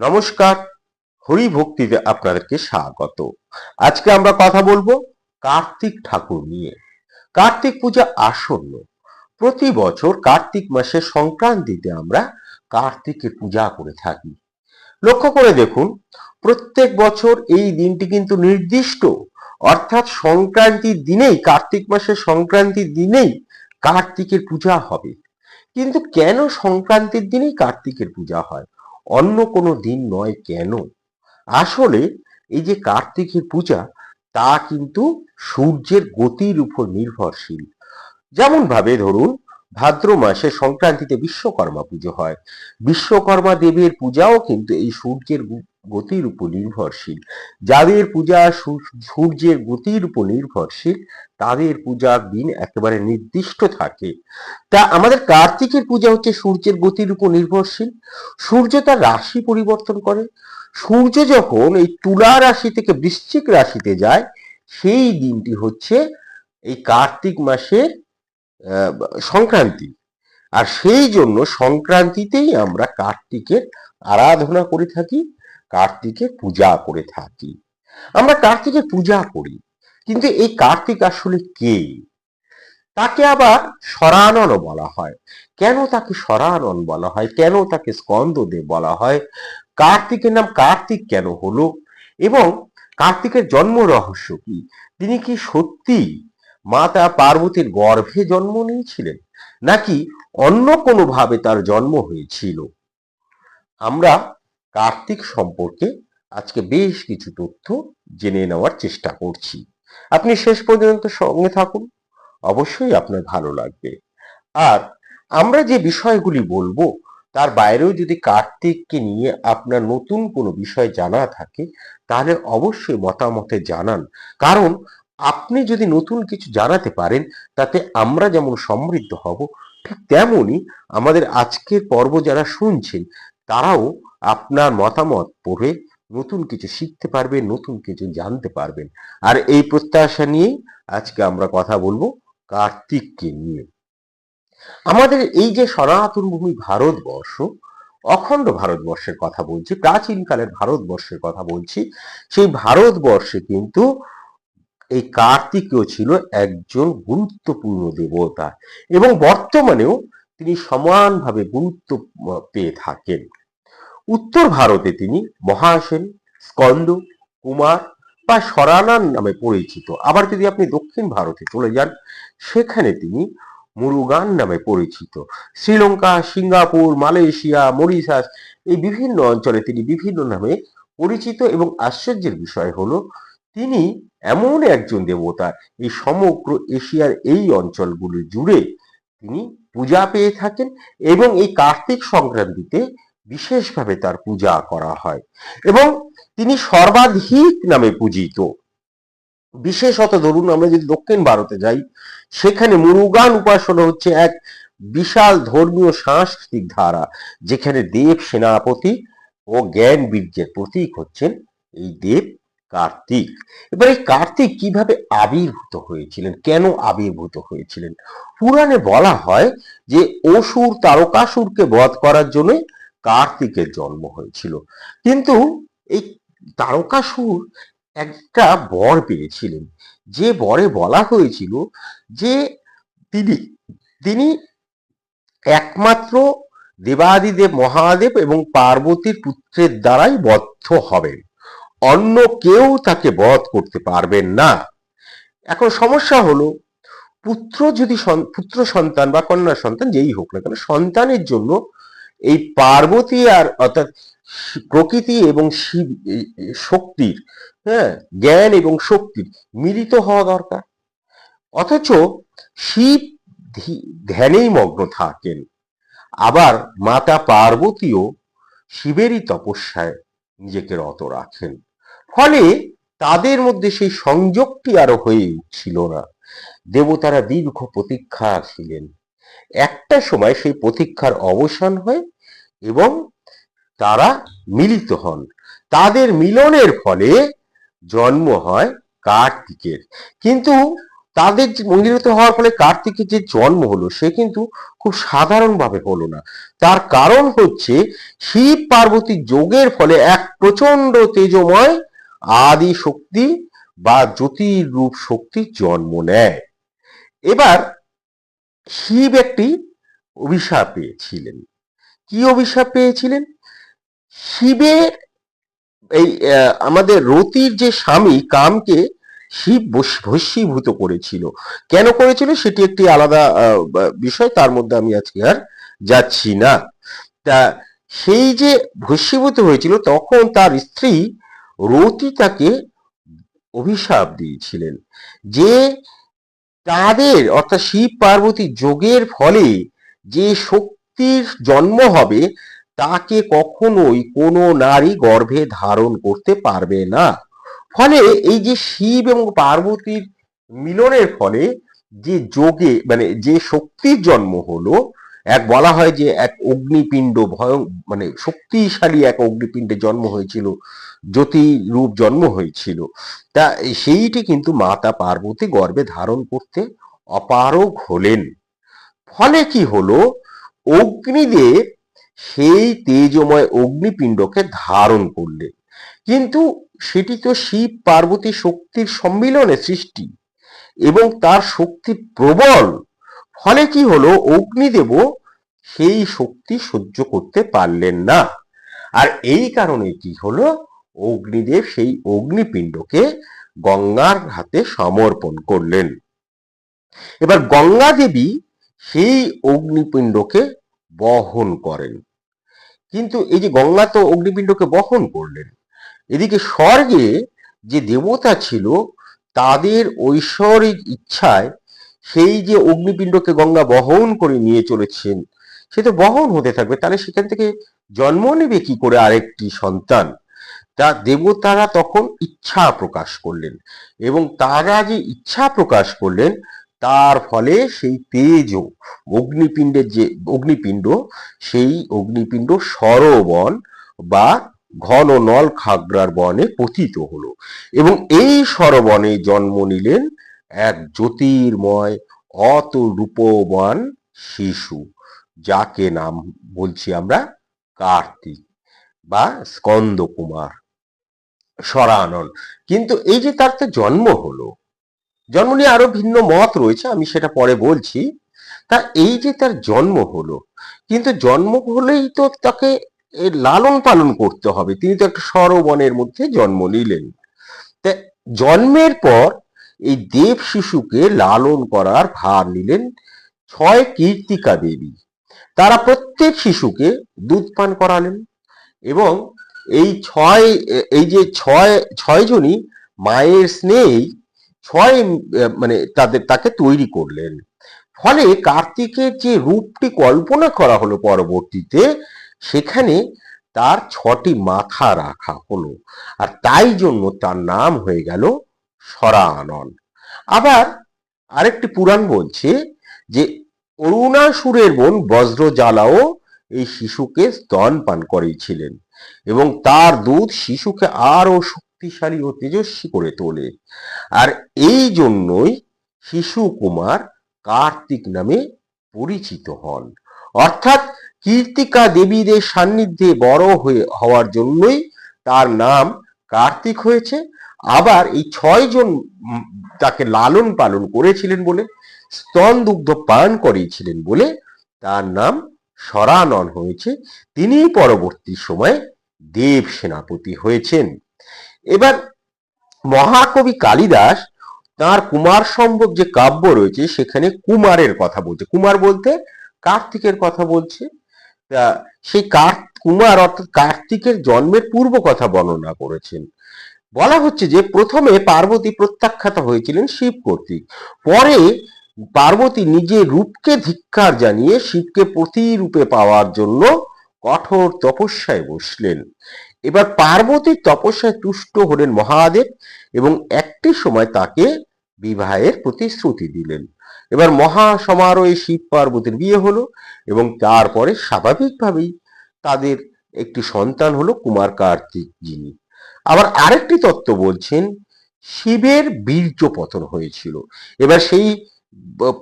নমস্কার, হরি ভক্তিতে আপনাদেরকে স্বাগত। আজকে আমরা কথা বলব কার্তিক ঠাকুর নিয়ে। কার্তিক পূজা আসন্ন। প্রতি বছর কার্তিক মাসের সংক্রান্তিতে আমরা কার্তিকের পূজা করে থাকি। লক্ষ্য করে দেখুন, প্রত্যেক বছর এই দিনটি কিন্তু নির্দিষ্ট। অর্থাৎ সংক্রান্তির দিনেই, কার্তিক মাসের সংক্রান্তির দিনেই কার্তিকের পূজা হবে। কিন্তু কেন সংক্রান্তির দিনেই কার্তিকের পূজা হয়? অন্য কোনো দিন নয় কেন? আসলে এই যে কার্তিকের পূজা, তা কিন্তু সূর্যের গতির উপর নির্ভরশীল। যেমন ভাবে ধরুন, ভাদ্র মাসে সংক্রান্তিতে বিশ্বকর্মা পুজো হয়। বিশ্বকর্মা দেবীর পূজাও কিন্তু এই সূর্যের গতির উপর নির্ভরশীল। যাদের পূজা সূর্যের গতির উপর নির্ভরশীল, তাদের পূজার দিন একেবারে নির্দিষ্ট থাকে। তা আমাদের কার্তিকের পূজা হচ্ছে সূর্যের গতির উপর নির্ভরশীল। সূর্য তার রাশি পরিবর্তন করে। সূর্য যখন এই তুলা রাশি থেকে বৃশ্চিক রাশিতে যায়, সেই দিনটি হচ্ছে এই কার্তিক মাসের সংক্রান্তি। আর সেই জন্য সংক্রান্তিতেই আমরা কার্তিকের আরাধনা করে থাকি। কার্তিকের পূজা করে থাকি। আমরা কার্তিকের পূজা করি, কিন্তু এই কার্তিক আসলে কে? তাকে আবার সরাননও বলা হয়। কেন তাকে সরানন বলা হয়? কেন তাকে স্কন্দদেব বলা হয়? কার্তিকের নাম কার্তিক কেন হলো? এবং কার্তিকের জন্ম রহস্য কি? তিনি কি সত্যি মাতা পার্বতীর গর্ভে জন্ম নিয়েছিলেন? নাকি অন্য কোনো ভাবে তার জন্ম হয়েছিল? আমরা কার্তিক সম্পর্কে আজকে বেশ কিছু তথ্য জেনে নেওয়ার চেষ্টা করছি। আপনি শেষ পর্যন্ত সঙ্গে থাকুন, অবশ্যই আপনার ভালো লাগবে। আর আমরা যে বিষয়গুলি বলব, তার বাইরেও যদি কার্তিককে নিয়ে আপনার নতুন কোনো বিষয় জানা থাকে, তাহলে অবশ্যই মতামতে জানান। কারণ আপনি যদি নতুন কিছু জানাতে পারেন, তাতে আমরা যেমন সমৃদ্ধ হব, ঠিক তেমনই আমাদের আজকের পর্ব যারা শুনছেন তারাও আপনার মতামত পড়ে নতুন কিছু শিখতে পারবেন, নতুন কিছু জানতে পারবেন। আর এই প্রত্যাশা নিয়েই আজকে আমরা কথা বলব কার্তিককে নিয়ে। আমাদের এই যে সনাতন ভূমি ভারতবর্ষ, অখণ্ড ভারতবর্ষের কথা বলছি, প্রাচীনকালের ভারতবর্ষের কথা বলছি, সেই ভারতবর্ষে কিন্তু এই কার্তিকও ছিল একজন গুরুত্বপূর্ণ দেবতা এবং বর্তমানেও তিনি সমানভাবে গুরুত্ব পেয়ে থাকেন। উত্তর ভারতে তিনি মহাসেন, স্কন্দ, কুমার বা সরানান নামে পরিচিত। আবার যদি আপনি দক্ষিণ ভারতে চলে যান, সেখানে তিনি মুরুগান নামে পরিচিত। শ্রীলঙ্কা, সিঙ্গাপুর, মালয়েশিয়া, মরিশাস এই বিভিন্ন অঞ্চলে তিনি বিভিন্ন নামে পরিচিত এবং আশ্চর্যের বিষয় হলো, তিনি এমন একজন দেবতা এই সমগ্র এশিয়ার এই অঞ্চলগুলি জুড়ে তিনি পূজা পেয়ে থাকেন এবং এই কার্তিক সংক্রান্তিতে বিশেষভাবে তার পূজা করা হয় এবং তিনি সর্বাধিক নামে পূজিত। বিশেষত ধরুন আমরা যদি দক্ষিণ ভারতে যাই, সেখানে মুরুগান উপাসনা হচ্ছে এক বিশাল ধর্মীয় সাংস্কৃতিক ধারা, যেখানে দেব সেনাপতি ও জ্ঞান বীর্যের প্রতীক হচ্ছেন এই দেব কার্তিক। এবার এই কার্তিক কীভাবে আবির্ভূত হয়েছিলেন? কেন আবির্ভূত হয়েছিলেন? পুরাণে বলা হয় যে অসুর তারকাসুরকে বধ করার জন্য কার্তিকের জন্ম হয়েছিল। কিন্তু এই তারকাসুর একটা বর পেয়েছিলেন। যে বরে বলা হয়েছিল যে তিনি তিনি একমাত্র দেবাদিদেব মহাদেব এবং পার্বতীর পুত্রের দ্বারাই বদ্ধ হবেন। অন্য কেউ তাকে বধ করতে পারবেন না। এখন সমস্যা হলো, পুত্র যদি পুত্র সন্তান বা কন্যা সন্তান, যেই হোক না কেন, সন্তানের জন্য এই পার্বতী আর অর্থাৎ প্রকৃতি এবং শিব শক্তির হ্যাঁ জ্ঞান এবং শক্তির মিলিত হওয়া দরকার। অথচ শিব ধ্যানেই মগ্ন থাকেন। আবার মাতা পার্বতীও শিবেরই তপস্যায় নিজেকে রত রাখেন। ফলে তাদের মধ্যে সেই সংযোগটি আরও হয়ে উঠছিল না। দেবতারা দীর্ঘ প্রতীক্ষা ছিলেন। একটা সময় সেই প্রতীক্ষার অবসান হয় এবং তারা মিলিত হন। তাদের মিলনের ফলে জন্ম হয় কার্তিকের। কিন্তু তাদের যে মহিলাত হওয়ার ফলে কার্তিকের যে জন্ম হলো, সে কিন্তু খুব সাধারণভাবে হলো না। তার কারণ হচ্ছে শিব পার্বতী যোগের ফলে এক প্রচণ্ড তেজময় আদি শক্তি বা জ্যোতির রূপ শক্তির জন্ম নেয়। এবার শিব একটি অভিশাপ পেয়েছিলেন। কি অভিশাপ পেয়েছিলেন? শিবের এই আমাদের রতির যে স্বামী কামকে শিব ভস্মীভূত করেছিল। কেন করেছিল? সেটি একটি আলাদা বিষয়, তার মধ্যে আমি আজকে আর যাচ্ছি না। তা সেই যে ভস্মীভূত হয়েছিল, তখন তার স্ত্রী রতি তাকে অভিশাপ দিয়েছিলেন। যে তাদের, অর্থাৎ শিব পার্বতী যোগের ফলে যে শক্তির জন্ম হবে, তাকে কখনোই কোনো নারী গর্ভে ধারণ করতে পারবে না। ফলে এই যে শিব এবং পার্বতীর মিলনের ফলে যে যোগে মানে যে শক্তির জন্ম হলো, এক বলা হয় যে এক অগ্নিপিণ্ড ভয় মানে শক্তিশালী এক অগ্নিপিণ্ডের জন্ম হয়েছিল। জ্যোতি রূপ জন্ম হয়েছিল। তা সেইটি কিন্তু মাতা পার্বতী গর্ভে ধারণ করতে অপারগ হলেন। ফলে কি হলো? অগ্নিদেব সেই তেজময় অগ্নিপিণ্ডকে ধারণ করলেন। কিন্তু সেটি তো শিব পার্বতী শক্তির সম্মিলনে সৃষ্টি এবং তার শক্তি প্রবল। ফলে কি হলো? অগ্নিদেব সেই শক্তি সহ্য করতে পারলেন না। আর এই কারণে কি হলো? অগ্নিদেব সেই অগ্নিপিণ্ডকে গঙ্গার হাতে সমর্পণ করলেন। এবার গঙ্গা দেবী সেই অগ্নিপিণ্ডকে বহন করেন। কিন্তু এই যে গঙ্গা তো অগ্নিপিণ্ডকে বহন করলেন, এদিকে স্বর্গে যে দেবতা ছিল তাদের ঐশ্বরিক ইচ্ছায় সেই যে অগ্নিপিণ্ডকে গঙ্গা বহন করে নিয়ে চলেছেন, সে তো বহন হতে থাকবে, তাহলে সেখান থেকে জন্ম নেবে কি করে আরেকটি সন্তান? তা দেবতারা তখন ইচ্ছা প্রকাশ করলেন এবং তারা যে ইচ্ছা প্রকাশ করলেন, তার ফলে সেই তেজ অগ্নিপিণ্ডের যে অগ্নিপিণ্ড, সেই অগ্নিপিণ্ড সরবন বা ঘন নল খাগড়ার বনে পতিত হলো এবং এই সরবনে জন্ম নিলেন এক জ্যোতির্ময় অত রূপবান শিশু, যাকে নাম বলছি আমরা কার্তিক বা স্কন্দ কুমার সরানন কিন্তু এই যে তার তো জন্ম হলো, জন্ম নিয়ে আরও ভিন্ন মত রয়েছে, আমি সেটা পরে বলছি। তা এই যে তার জন্ম হলো, কিন্তু জন্ম হলেই তো তাকে লালন পালন করতে হবে। তিনি তো একটা সরবনের মধ্যে জন্ম নিলেন। তা জন্মের পর এই দেব শিশুকে লালন করার ভার নিলেন ছয় কীর্তিকা দেবী। তারা প্রত্যেক শিশুকে দুধ পান করালেন এবং এই ছয়, এই যে ছয় ছয় জনই মায়ের স্নেহেই ছয় মানে তাদের, তাকে তৈরি করলেন। ফলে কার্তিকের যে রূপটি কল্পনা করা হলো পরবর্তীতে, সেখানে তার ছটি মাথা রাখা হলো। আর তাই জন্য তার নাম হয়ে গেল সরানন আবার আরেকটি পুরাণ বলছে যে, অরুণাসুরের বোন বজ্রজালাও এই শিশুকে স্তন পান করিয়েছিলেন এবং তার দুধ শিশুকে আরও শক্তিশালী ও তেজস্বী করে তোলে। আর এই জন্যই শিশু কুমার কার্তিক নামে পরিচিত হন। অর্থাৎ কীর্তিকা দেবীদের সান্নিধ্যে বড় হয়ে হওয়ার জন্যই তার নাম কার্তিক হয়েছে। আবার এই ছয় জন তাকে লালন পালন করেছিলেন বলে স্তন দুগ্ধ পান করিয়েছিলেন বলে তার নাম সরানন হয়েছে। তিনি পরবর্তী সময়ে দেব সেনাপতি হয়েছেন। এবার মহাকবি কালিদাস তার কুমার সম্ভব যে কাব্য রয়েছে, সেখানে কুমারের কথা বলছে। কুমার বলতে কার্তিকের কথা বলছে। সেই কার, কুমার অর্থাৎ কার্তিকের জন্মের পূর্ব কথা বর্ণনা করেছেন। বলা হচ্ছে যে প্রথমে পার্বতী প্রত্যাখ্যাত হয়েছিলেন শিব কর্তৃক। পরে পার্বতী নিজের রূপকে ধিক্কার জানিয়ে শিবকে প্রতিরূপে পাওয়ার জন্য কঠোর তপস্যায় বসলেন। এবার পার্বতীর তপস্যায় তুষ্ট হলেন মহাদেব এবং একটি সময় তাকে বিবাহের প্রতিশ্রুতি দিলেন। এবার মহা সমারোহে শিব পার্বতীর বিয়ে হলো এবং তারপরে স্বাভাবিকভাবেই তাদের একটি সন্তান হলো কুমার কার্তিক যিনি। আবার আরেকটি তত্ত্ব বলছেন, শিবের বীর্য পতন হয়েছিল। এবার সেই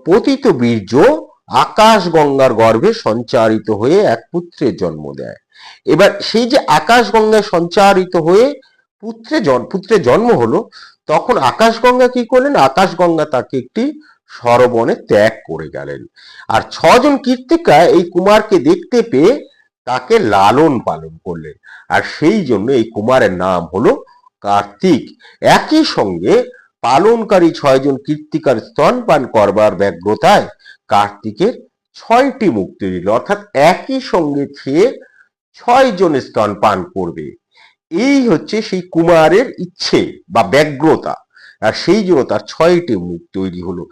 পতিত বীর্য আকাশ গঙ্গার গর্ভে সঞ্চারিত হয়ে এক পুত্রের জন্ম দেয়। এবার সেই যে আকাশ গঙ্গায় সঞ্চারিত হয়ে পুত্রে পুত্রের জন্ম হলো, তখন আকাশ গঙ্গা কি করলেন? আকাশ গঙ্গা তাকে একটি সরবনে ত্যাগ করে গেলেন। আর ছজন কীর্তিকা এই কুমারকে দেখতে পেয়ে তাকে লালন পালন করলেন। আর সেই জন্য এই কুমারের নাম হলো কার্তিক। একই সঙ্গে পালনকারী ছয়জন কীর্তিকার স্তনপান করবার ব্যগ্রতায় কার্তিকের ছয়টি মুক্তি দিল। অর্থাৎ একই সঙ্গে খেয়ে ছয় জন স্তন পান করবে। এই হচ্ছে সেই কুমারের ইচ্ছে বা ব্যগ্রতা। আর সেই জন্য তার ছয়টি মুখ তৈরি হলো।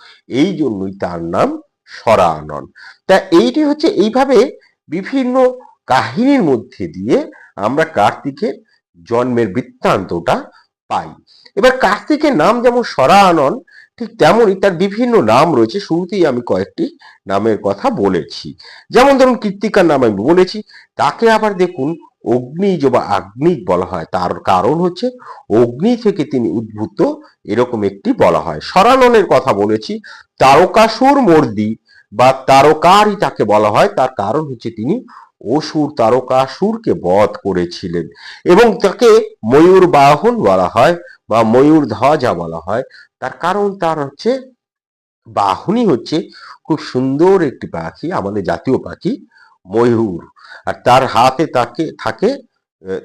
এই জন্যই তার নাম সরানন তা এইটি হচ্ছে এইভাবে বিভিন্ন কাহিনীর মধ্যে দিয়ে আমরা কার্তিকের জন্মের বৃত্তান্তটা পাই। এবার কার্তিকের নাম যেমন সরানন ঠিক তেমনই তার বিভিন্ন নাম রয়েছে, শুরুতেই আমি কয়েকটি নামের কথা বলেছি। যেমন ধরুন কৃত্তিকার নাম আমি বলেছি, তাকে আবার দেখুন অগ্নিজ বা আগ্নিক বলা হয়। তার কারণ হচ্ছে অগ্নি থেকে তিনি উদ্ভূত, এরকম একটি বলা হয়। সরাননের কথা বলেছি, তারকাসুর মর্দি বা তারকারই তাকে বলা হয়। তার কারণ হচ্ছে তিনি অসুর তারকাসুরকে বধ করেছিলেন এবং তাকে ময়ূর বাহন বলা হয় বা ময়ূর ধ্বজা বলা হয়। তার কারণ তার হচ্ছে বাহনই হচ্ছে খুব সুন্দর একটি পাখি, আমাদের জাতীয় পাখি ময়ূর। আর তার হাতে তাকে, থাকে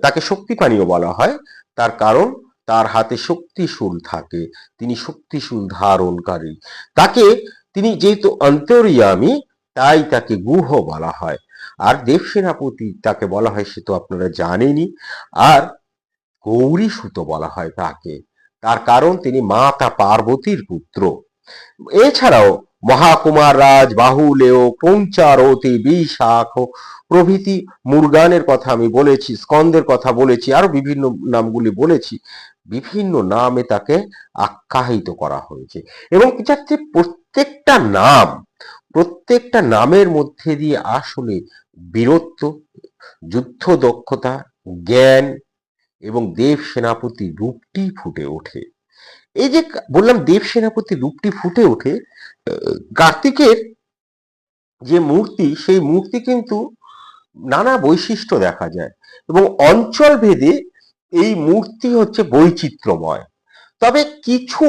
তাকে শক্তিপানীয় বলা হয়। তার কারণ তার হাতে শক্তিশূল থাকে, তিনি শক্তিশূল ধারণকারী। তাকে তিনি যেহেতু অন্তর্যামী, তাই তাকে গুহ বলা হয়। আর দেব সেনাপতি তাকে বলা হয় সে তো আপনারা জানেনই। আর গৌরী সুত বলা হয় তাকে। তার কারণ তিনি মাতা পার্বতীর পুত্র। এছাড়াও মহাকুমার রাজ বাহুলেয় ক্রৌঞ্চারতি বিশাখ, প্রভৃতি মুরগানের কথা আমি বলেছি স্কন্দের কথা বলেছি, আরও বিভিন্ন নামগুলি বলেছি, বিভিন্ন নামে তাকে আখ্যায়িত করা হয়েছে। এবং যাতে প্রত্যেকটা নাম, প্রত্যেকটা নামের মধ্যে দিয়ে আসলে বীরত্ব যুদ্ধ দক্ষতা জ্ঞান এবং দেব সেনাপতি রূপটি ফুটে ওঠে। এই যে বললাম দেব সেনাপতি রূপটি ফুটে ওঠে কার্তিকের যে মূর্তি, সেই মূর্তি কিন্তু নানা বৈশিষ্ট্য দেখা যায় এবং অঞ্চল ভেদে এই মূর্তি হচ্ছে বৈচিত্র্যময়। তবে কিছু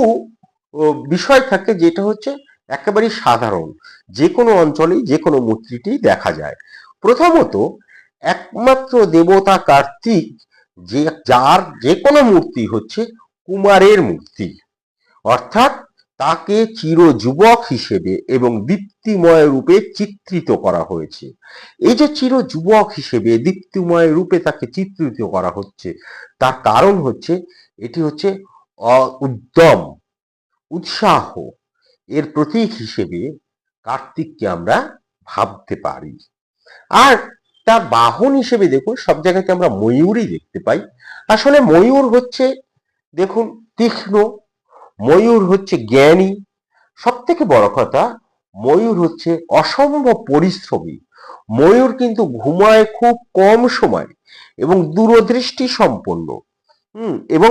বিষয় থাকে যেটা হচ্ছে একেবারে সাধারণ, যে কোনো অঞ্চলেই, যে কোনো মূর্তিটি দেখা যায়। প্রথমত, একমাত্র দেবতা কার্তিক যে, যার যে কোনো মূর্তি হচ্ছে কুমারের মূর্তি। অর্থাৎ তাকে চির যুবক হিসেবে এবং দীপ্তিময় রূপে চিত্রিত করা হয়েছে। এই যে চির যুবক হিসেবে দীপ্তিময় রূপে তাকে চিত্রিত করা হচ্ছে, তার কারণ হচ্ছে, এটি হচ্ছে উদ্যম, উৎসাহ। এর প্রতীক হিসেবে কার্তিককে আমরা ভাবতে পারি। আর তার বাহন হিসেবে দেখুন, সব জায়গাতে আমরা ময়ূরই দেখতে পাই। আসলে ময়ূর হচ্ছে, দেখুন, তীক্ষ্ণ, ময়ূর হচ্ছে জ্ঞানী। সব থেকে বড় কথা, ময়ূর হচ্ছে অসম্ভব পরিশ্রমী। ময়ূর কিন্তু ঘুমায় খুব কম সময় এবং দূরদৃষ্টি সম্পন্ন। হুম, এবং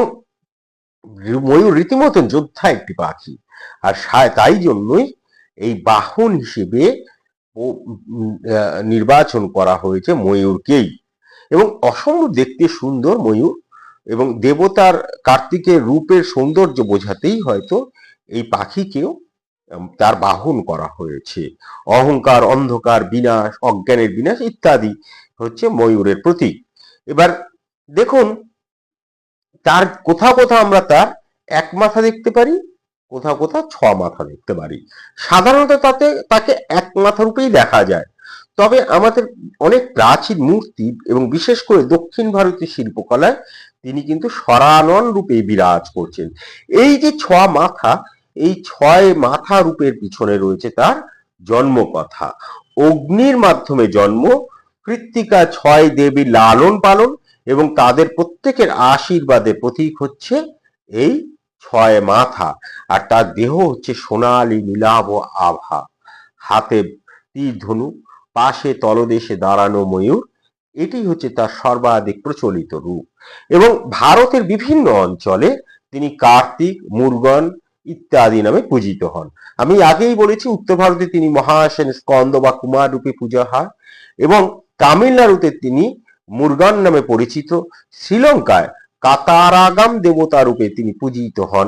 ময়ূর রীতিমতন যোদ্ধা একটি পাখি। আর তাই জন্যই এই বাহন হিসেবে নির্বাচন করা হয়েছে ময়ূরকেই। এবং অসম্ভব দেখতে সুন্দর ময়ূর এবং দেবতার কার্তিকের রূপের সৌন্দর্য বোঝাতেই হয়তো এই পাখিকেও তার বাহন করা হয়েছে। অহংকার, অন্ধকার, বিনাশ, অজ্ঞানের বিনাশ ইত্যাদি হচ্ছে ময়ূরের প্রতীক। এবার দেখুন, তার কোথাও কোথাও আমরা তার এক মাথা দেখতে পারি কোথাও কোথাও ছ মাথা দেখতে পারি। সাধারণত তাতে, তাকে এক মাথা রূপেই দেখা যায়। তবে আমাদের অনেক প্রাচীন মূর্তি এবং বিশেষ করে দক্ষিণ ভারতীয় শিল্পকলায় তিনি কিন্তু সরানন রূপে বিরাজ করছেন। এই যে ছ মাথা, এই ছয় মাথা রূপের পিছনে রয়েছে তার জন্মকথা। অগ্নির মাধ্যমে জন্ম, কৃত্তিকা ছয় দেবী লালন পালন এবং তাদের প্রত্যেকের আশীর্বাদের প্রতীক হচ্ছে এই ছয় মাথা আর তার দেহ হচ্ছে সোনালী, নীলাভ আভা। হাতে তীর ধনু, পাশে তলদেশে দাঁড়ানো ময়ূর, এটি হচ্ছে তার সর্বাধিক প্রচলিত রূপ। এবং ভারতের বিভিন্ন অঞ্চলে তিনি কার্তিক, মুরগন ইত্যাদি নামে পূজিত হন। আমি আগেই বলেছি, উত্তর ভারতে তিনি মহাসেন স্কন্দ বা কুমার রূপে পূজা হয় এবং তামিলনাড়ুতে তিনি মুরগান নামে পরিচিত। শ্রীলঙ্কায় কাতারাগাম দেবতা রূপে তিনি পূজিত হন।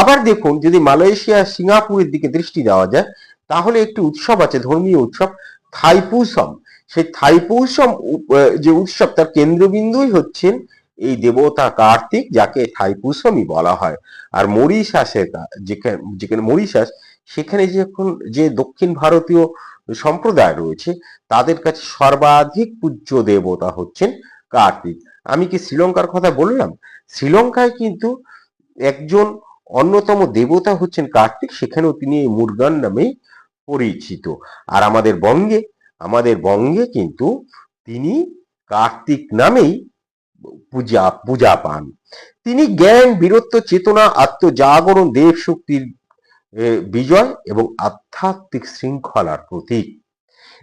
আবার দেখুন, যদি মালয়েশিয়া, সিঙ্গাপুরের দিকে দৃষ্টি দেওয়া যায়, তাহলে একটি উৎসব আছে, ধর্মীয় উৎসব, থাইপুসম। সেই থাইপুসম যে উৎসব, তার কেন্দ্রবিন্দুই হচ্ছেন এই দেবতা কার্তিক, যাকে থাইপুসমই বলা হয়। আর মরিশাসের যেখানে যেখানে মরিশাস, সেখানে যখন যে দক্ষিণ ভারতীয় সম্প্রদায় রয়েছে, তাদের কাছে সর্বাধিক পূজ্য দেবতা হচ্ছেন কার্তিক। আমি কি শ্রীলঙ্কার কথা বললাম? শ্রীলঙ্কায় কিন্তু একজন অন্যতম দেবতা হচ্ছেন কার্তিক, সেখানেও তিনি এই মুরগান নামেই পরিচিত। আর আমাদের বঙ্গে আমাদের বঙ্গে কিন্তু তিনি কার্তিক নামেই পূজা পূজা পান। তিনি জ্ঞান, বীরত্ব, চেতনা, আত্মজাগরণ, দেব শক্তির বিজয় এবং আধ্যাত্মিক শৃঙ্খলার প্রতীক।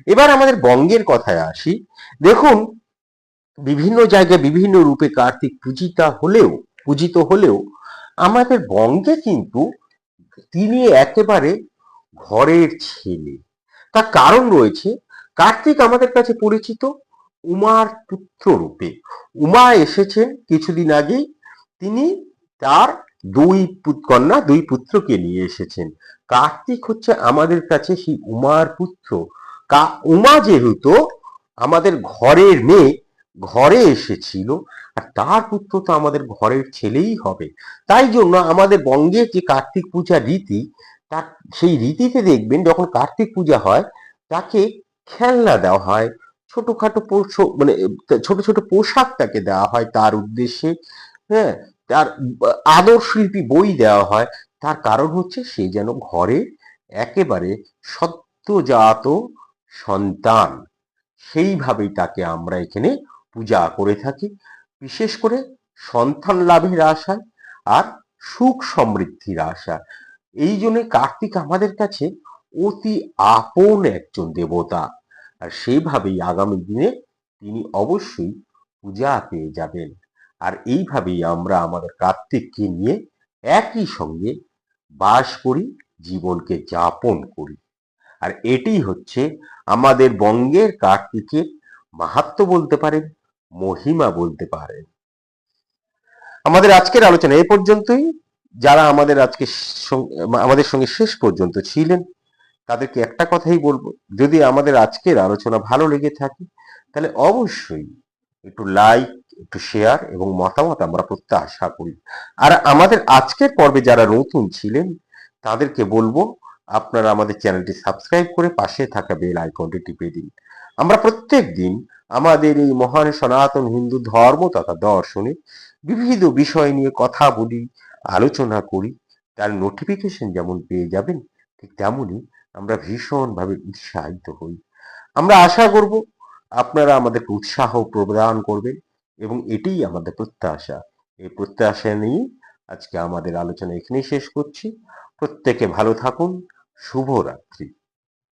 এবার আমাদের বঙ্গের কথায় আসি। দেখুন বিভিন্ন জায়গায় বিভিন্ন রূপে কার্তিক পূজিতা হলেও, পূজিত হলেও আমাদের বঙ্গে কিন্তু তিনি একেবারে ঘরের ছেলে। তার কারণ রয়েছে, কার্তিক আমাদের কাছে পরিচিত উমার পুত্র রূপে। উমা এসেছেন কিছুদিন আগেই, তিনি তার দুই কন্যা দুই পুত্রকে নিয়ে এসেছেন। কার্তিক হচ্ছে আমাদের কাছে সেই উমার পুত্র। কা, উমা যেহেতু আমাদের ঘরের মেয়ে ঘরে এসেছিল, আর তার পুত্র তো আমাদের ঘরের ছেলেই হবে। তাই জন্য আমাদের বঙ্গের যে কার্তিক পূজা রীতি, তার সেই রীতিতে দেখবেন যখন কার্তিক পূজা হয়, তাকে খেলনা দেওয়া হয়, ছোটখাটো মানে ছোট ছোট পোশাক তাকে দেওয়া হয় তার উদ্দেশ্যে হ্যাঁ তার আদর শিল্পী বই দেওয়া হয়। তার কারণ হচ্ছে সে যেন ঘরে একেবারে সদ্যজাত সন্তান। সেইভাবেই তাকে আমরা এখানে পূজা করে থাকি, বিশেষ করে সন্তান লাভের আশায় আর সুখ সমৃদ্ধির আশা এই জন্য কার্তিক আমাদের কাছে অতি আপন একজন দেবতা। আর সেইভাবেই আগামী দিনে তিনি অবশ্যই পূজা পেয়ে যাবেন। আর এইভাবেই আমরা আমাদের কার্তিককে নিয়ে একই সঙ্গে বাস করি, জীবনকে যাপন করি। আর এটি হচ্ছে আমাদের বঙ্গের কার্তিকের মাহাত্ম বলতে পারেন। মহিমা বলতে পারেন আমাদের আজকের আলোচনা এ পর্যন্তই। যারা আমাদের আজকে আমাদের সঙ্গে শেষ পর্যন্ত ছিলেন, তাদেরকে একটা কথাই বলব, যদি আমাদের আজকের আলোচনা ভালো লেগে থাকে, তাহলে অবশ্যই একটু লাইক, একটু শেয়ার এবং মতামত আমরা প্রত্যাশা করি। আর আমাদের আজকের পর্বে যারা নতুন ছিলেন, তাদেরকে বলব, আপনারা আমাদের চ্যানেলটি সাবস্ক্রাইব করে পাশে থাকা বেল আইকনটি টিপে দিন। আমরা প্রত্যেক দিন আমাদের এই মহান সনাতন হিন্দু ধর্ম তথা দর্শনে বিবিধ বিষয় নিয়ে কথা বলি, আলোচনা করি। তার নোটিফিকেশন যেমন পেয়ে যাবেন, ঠিক তেমনই আমরা ভীষণভাবে উৎসাহিত হই। আমরা আশা করব আপনারা আমাদেরকে উৎসাহ প্রদান করবেন এবং এটাই আমাদের প্রত্যাশা। এই প্রত্যাশা নিয়ে আজকে আমাদের আলোচনা এখানেই শেষ করছি। প্রত্যেকে ভালো থাকুন। শুভরাত্রি।